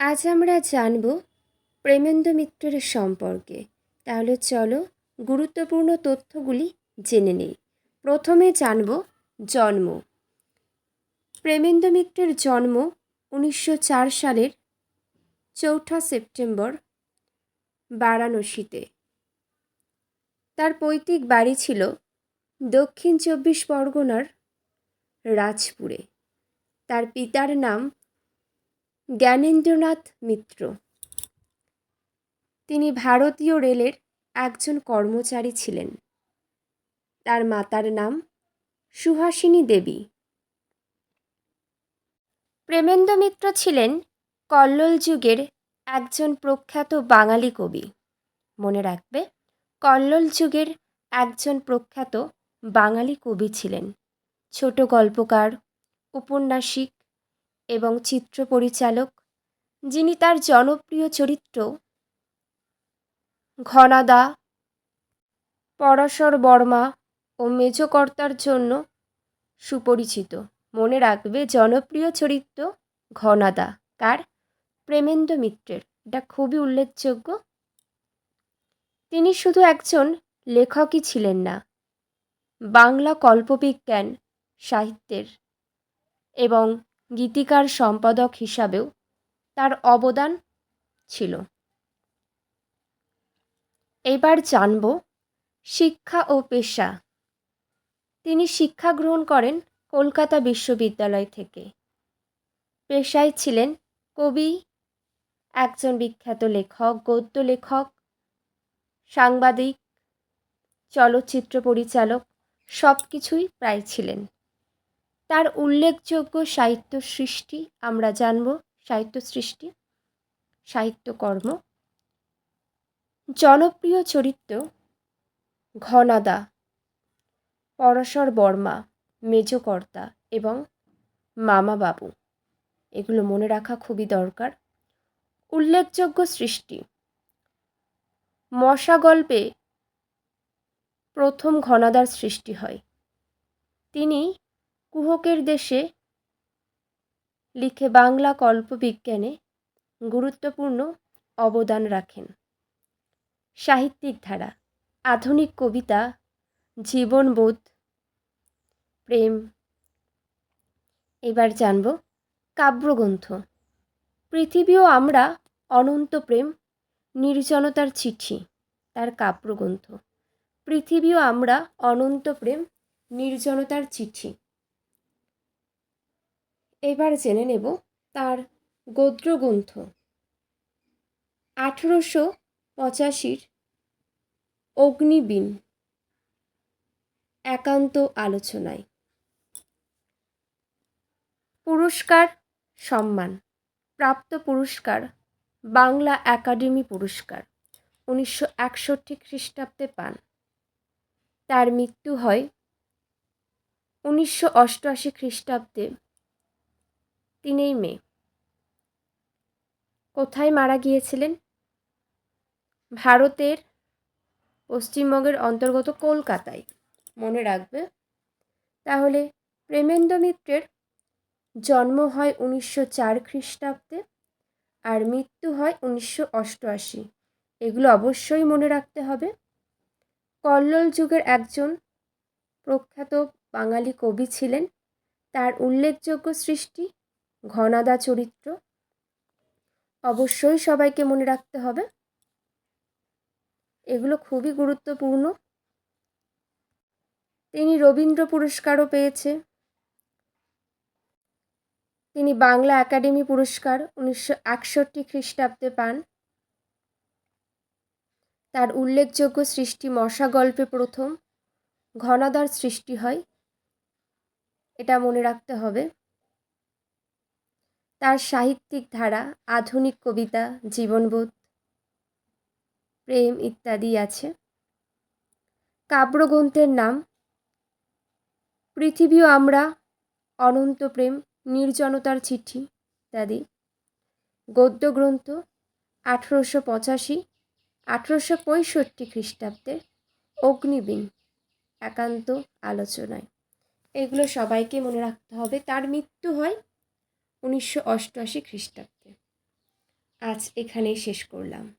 আজ আমরা জানব প্রেমেন্দ্র মিত্রের সম্পর্কে। তাহলে চলো গুরুত্বপূর্ণ তথ্যগুলি জেনে নিই। প্রথমে জানব জন্ম। প্রেমেন্দ্র মিত্রের জন্ম উনিশশো চার সালের চৌঠা সেপ্টেম্বর, বারাণসীতে। তার পৈতৃক বাড়ি ছিল দক্ষিণ চব্বিশ পরগনার রাজপুরে। তার পিতার নাম জ্ঞানেন্দ্রনাথ মিত্র। তিনি ভারতীয় রেলের একজন কর্মচারী ছিলেন। তার মাতার নাম সুহাসিনী দেবী। প্রেমেন্দ্র মিত্র ছিলেন কল্লোল যুগের একজন প্রখ্যাত বাঙালি কবি। মনে রাখবে, কল্লোল যুগের একজন প্রখ্যাত বাঙালি কবি ছিলেন। ছোট গল্পকার, উপন্যাসিক এবং চিত্র পরিচালক, যিনি তার জনপ্রিয় চরিত্র ঘনাদা, পরাশর বর্মা ও মেজকর্তার জন্য সুপরিচিত। মনে রাখবে, জনপ্রিয় চরিত্র ঘনাদা কার প্রেমেন্দ্র মিত্রের। এটা খুবই উল্লেখযোগ্য। তিনি শুধু একজন লেখকই ছিলেন না, বাংলা কল্পবিজ্ঞান, সাহিত্যের এবং গীতিকার সম্পাদক হিসাবেও তার অবদান ছিল। এবার জানব শিক্ষা ও পেশা। তিনি শিক্ষা গ্রহণ করেন কলকাতা বিশ্ববিদ্যালয় থেকে। পেশায় ছিলেন কবি, একজন বিখ্যাত লেখক, গদ্য লেখক, সাংবাদিক, চলচ্চিত্র পরিচালক সব কিছুই প্রায় ছিলেন। তার উল্লেখযোগ্য সাহিত্য সৃষ্টি আমরা জানব। সাহিত্য সৃষ্টি সাহিত্যকর্ম জনপ্রিয় চরিত্র ঘনাদা, পরশর বর্মা, মেজকর্তা এবং মামা বাবু এগুলো মনে রাখা খুবই দরকার। উল্লেখযোগ্য সৃষ্টি মশা গল্পে প্রথম ঘনাদার সৃষ্টি হয়। তিনি কুহকের দেশে লিখে বাংলা কল্পবিজ্ঞানে গুরুত্বপূর্ণ অবদান রাখেন। সাহিত্যিক ধারা, আধুনিক কবিতা, জীবনবোধ, প্রেম। এবার জানব কাব্যগ্রন্থ। পৃথিবীও আমরা অনন্ত প্রেম, নির্জনতার চিঠি, তার কাব্যগ্রন্থ। পৃথিবীও আমরা অনন্ত প্রেম, নির্জনতার চিঠি। এবার জেনে নেব তার গোদ্রগ্রন্থ আঠেরোশো পঁচাশির অগ্নিবীণ, একান্ত আলোচনায়। পুরস্কার সম্মান, প্রাপ্ত পুরস্কার, বাংলা একাডেমি পুরস্কার, উনিশশো একষট্টি খ্রিস্টাব্দে পান। তার মৃত্যু হয় উনিশশো অষ্টআশি খ্রিস্টাব্দে। তিনই মে কোথায় মারা গিয়েছিলেন? ভারতের পশ্চিমবঙ্গের অন্তর্গত কলকাতায়। মনে রাখবে? তাহলে প্রেমেন্দ্র মিত্রের জন্ম হয় উনিশশো চার খ্রিস্টাব্দে আর মৃত্যু হয় উনিশশো অষ্টআশি। এগুলো অবশ্যই মনে রাখতে হবে। কল্লোল যুগের একজন প্রখ্যাত বাঙালি কবি ছিলেন। তার উল্লেখযোগ্য সৃষ্টি ঘনাদা চরিত্র। অবশ্যই সবাইকে মনে রাখতে হবে। এগুলো খুবই গুরুত্বপূর্ণ। তিনি রবীন্দ্র পুরস্কারও পেয়েছে। তিনি বাংলা একাডেমি পুরস্কার উনিশশো একষট্টি খ্রিস্টাব্দে পান। তার উল্লেখযোগ্য সৃষ্টি মশা গল্পে প্রথম। ঘনাদার সৃষ্টি হয়। এটা মনে রাখতে হবে। তার সাহিত্যিক ধারা, আধুনিক কবিতা, জীবনবোধ, প্রেম ইত্যাদি আছে। কাব্যগ্রন্থের নাম, পৃথিবীও আমরা, অনন্ত প্রেম, নির্জনতার চিঠি ইত্যাদি। গদ্যগ্রন্থ আঠেরোশো পঁচাশি, আঠেরোশো পঁয়ষট্টি খ্রিস্টাব্দে অগ্নিবীণ, একান্ত আলোচনায়। এগুলো সবাইকে মনে রাখতে হবে, তার মৃত্যু হয় উনিশশো অষ্টআশি খ্রিস্টাব্দে। আজ এখানেই শেষ করলাম।